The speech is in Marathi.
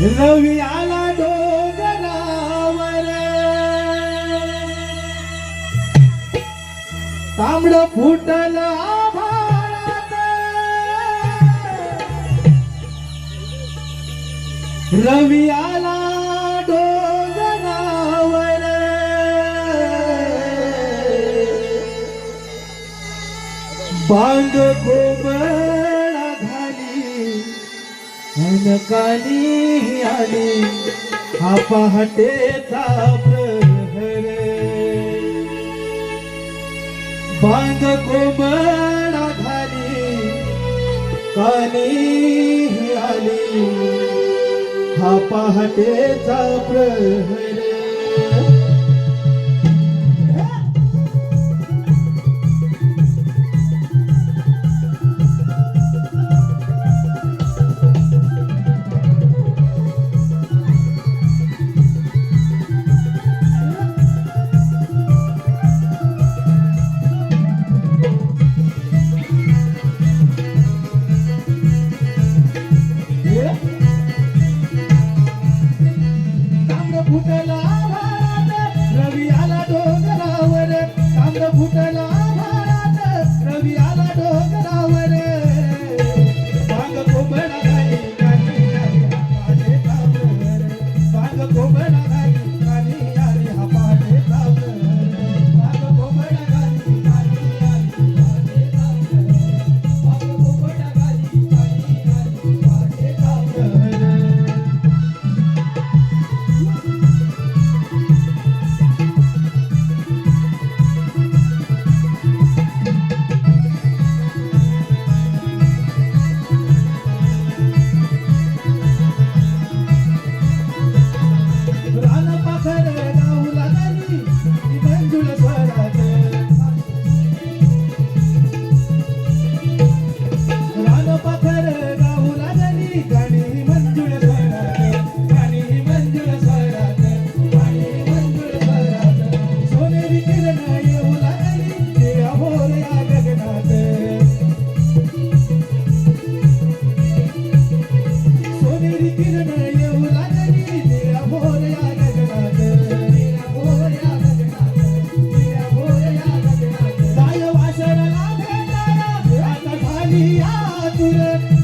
रवी आला डोंगरावर. तांबड फुटल रवी आला डोंगरावर. बांध खोबर काली आली हा पहाटेचा प्रहर. बांध कोमळा खाली काली आली हा पहाटेचा प्रहर. मात्र फुटला Yeah.